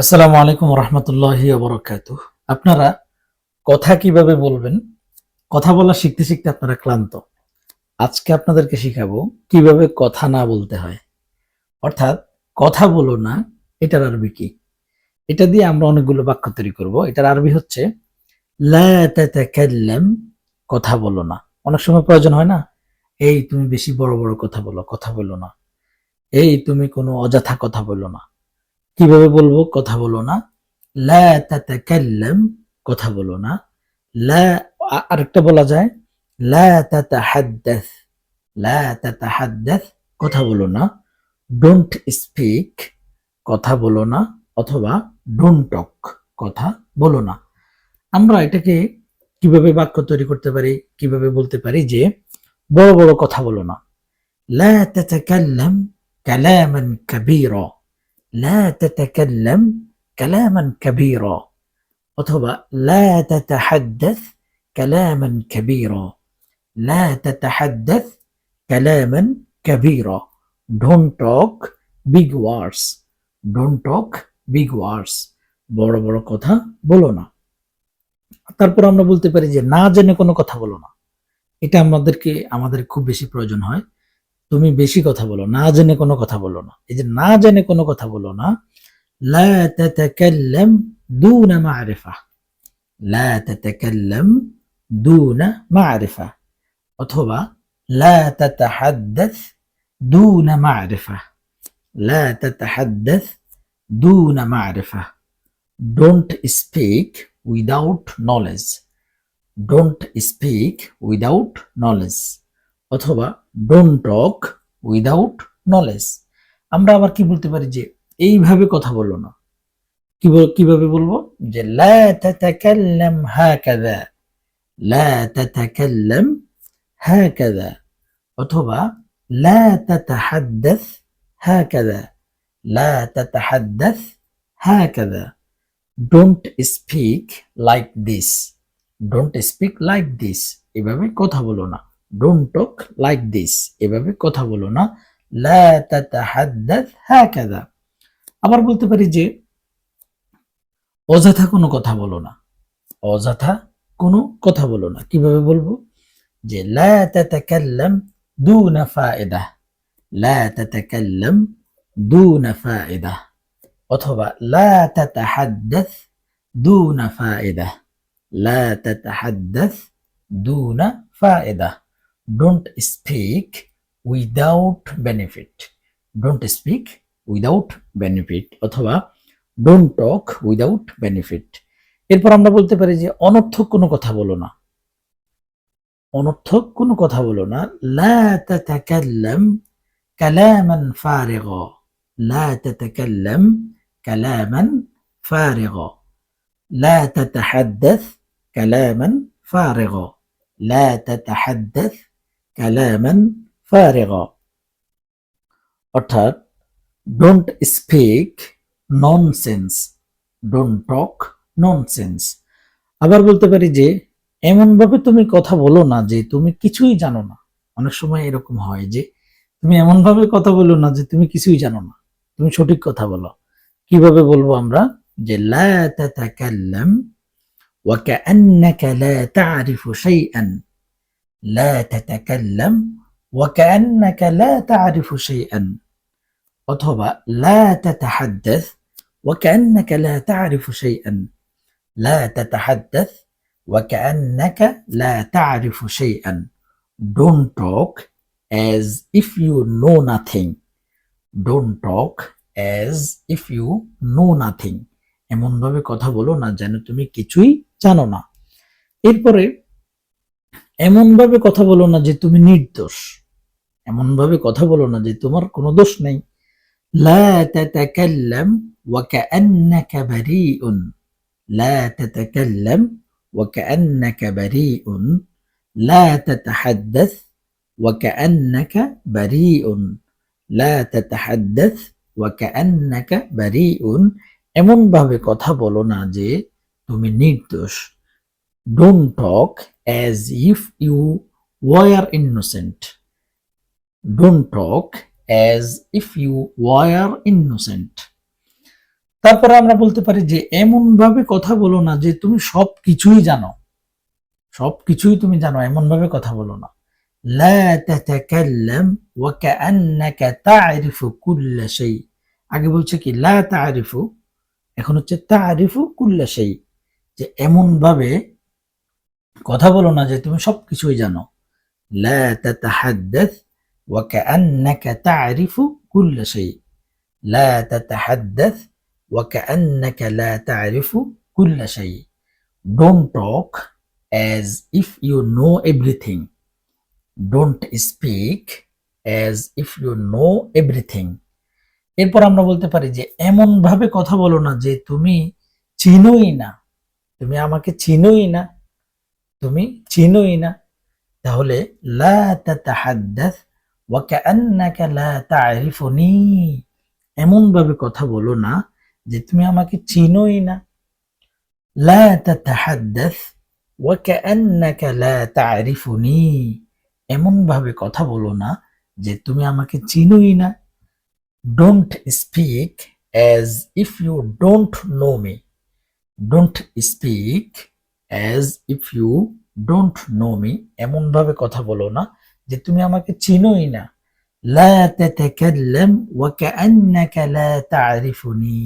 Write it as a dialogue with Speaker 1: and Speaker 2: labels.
Speaker 1: আসসালামু আলাইকুম রহমতুল্লাহি বরকাত আপনারা কথা কীভাবে বলবেন? কথা বলা শিখতে শিখতে আপনারা ক্লান্ত। আজকে আপনাদেরকে শিখাবো কীভাবে কথা না বলতে হয়। অর্থাৎ কথা বলো না, এটার আরবি কি? এটা দিয়ে আমরা অনেকগুলো বাক্য তৈরি করব। এটার আরবি হচ্ছে কথা বলো না। অনেক সময় প্রয়োজন হয় না? এই তুমি বেশি বড় বড় কথা বলো কথা বলো না। এই তুমি কোনো অযথা কথা বলো না। কীভাবে বলব? কথা বলো না। লা তাতাকাল্লাম, কথা বলো না। আরেকটা বলা যায়। কথা বলো না। ডোন্ট স্পিক কথা বলো না। অথবা ডোন্ট টক কথা বলো না। আমরা এটাকে কীভাবে বাক্য তৈরি করতে পারি, কীভাবে বলতে পারি যে বড় বড় কথা বলো না। লা তাতাকাল্লাম কালামান লা তাতাকাল্লাম কালামান কাবীরা অথবা লা তাতাহাদ্দাস কালামান কাবীরা লা তাতাহাদ্দাস কালামান কাবীরা don't talk big words, don't talk big words, বড় বড় কথা বলো না। তারপর আমরা বলতে পারি যে না জেনে কোনো কথা বলো না। এটা আমাদেরকে, আমাদের খুব বেশি প্রয়োজন হয়। তুমি বেশি কথা বলো, না জেনে কোনো কথা বলো না। এই যে না জেনে কোনো কথা বলো না, লা দুনা মারিফা। লা তাতাকাল্লাম দুনা মারিফা। অথবা don't speak without knowledge don't speak without knowledge অথবা ডোন্ট টক উইদাউট নলেজ আমরা আবার কি বলতে পারি যে এইভাবে কথা বলো না। কীভাবে বলব? যে অথবা don't speak like this don't speak like this এভাবে কথা বলো না। ডোন্ট টক লাইক দিস এভাবে কথা বলো না। হাকাযা আবার বলতে পারি যে, অযথা কোনো কথা বলো না। অযথা কোনো কথা বলো না। কীভাবে বলব? যে, লা তাতাকাল্লাম দুনা ফায়দা। লা তাতাকাল্লাম দুনা ফায়দা। অথবা, লা তাতাহাদ্দাস দুনা ফায়দা। লা তাতাহাদ্দাস দুনা ফায়দা। Don't speak without benefit don't speak without benefit অথবা ডোন্ট টক উইদাউট বেনিফিট এরপর আমরা বলতে পারি যে অনর্থক কোনো কথা বলো না। অনর্থক কোনো কথা বলো না। লা তাতাকাল্লাম কালামান ফারিগা। লা তাতাকাল্লাম কালামান ফারিগা। লা তাতাহাদ্দাস কালামান ফারিগা। লা তাতাহাদ্দাস ক্যালামান ফারেগা অর্থাৎ don't speak nonsense don't talk nonsense আবার বলতে পারি যে, এমনভাবে তুমি কথা বলো না যে তুমি কিছুই জানো না। অনেক সময় এরকম হয় যে, তুমি এমনভাবে কথা বলো না যে তুমি কিছুই জানো না। তুমি সঠিক কথা বলো। কীভাবে বলব আমরা? যে, লা তাতাকাল্লাম ওয়া কাআন্নাকা লা তা'রিফু শাইআন। لا تتكلم وكأنك لا تعرف شيئا অথবা لا تتحدث وكأنك لا تعرف شيئا لا تتحدث وكأنك لا تعرف شيئا don't talk as if you know nothing don't talk as if you know nothing এমন ভাবে কথা বলো না যেন তুমি কিছুই জানো না এরপরে এমনভাবে কথা বলো না যে তুমি নির্দোষ। এমনভাবে কথা বলো না যে তোমার কোনো দোষ নেই। লা তাতাকাল্লাম ওয়া কাআন্নাকা বারীউন। লা তাতাকাল্লাম ওয়া কাআন্নাকা বারীউন। লা তাতাহাদ্দাস ওয়া কাআন্নাকা বারীউন। লা তাতাহাদ্দাস ওয়া কাআন্নাকা বারীউন। এমনভাবে কথা বলো না যে তুমি নির্দোষ। Don't talk as if you were innocent don't talk as if you were innocent তারপরে আমরা বলতে পারি যে এমন ভাবে কথা বলো না যে তুমি সব কিছুই জানো। সব কিছুই তুমি জানো এমন ভাবে কথা বলো না। আগে বলছে কি, লা এখন হচ্ছে যে এমন ভাবে কথা বলো না যে তুমি সব কিছুই জানো ওয়া ওয়া don't talk know everything. Don't speak as if you know everything. এরপর আমরা বলতে পারি যে এমন ভাবে কথা বলো না যে তুমি চিনোই না। তুমি আমাকে চিনোই না। তুমি চিনোই না। তাহলে, লা তাতাহাদ্দাথ ওয়া কাআন্নাকা লা তা'রিফুনি এমন ভাবে কথা বলো না যে তুমি আমাকে চিনোই না। লা তাতাহাদ্দাথ ওয়াকান্নাকা লা তা'রিফুনি এমন ভাবে কথা বলো না যে তুমি আমাকে চিনোই না। Don't speak as if you don't know me don't speak as if you don't know me এমন ভাবে কথা বলো না, যে তুমি আমাকে চিনোই না। লা তাতাকাল্লাম ওয়াকান্নাকা লা তা'রিফুনি।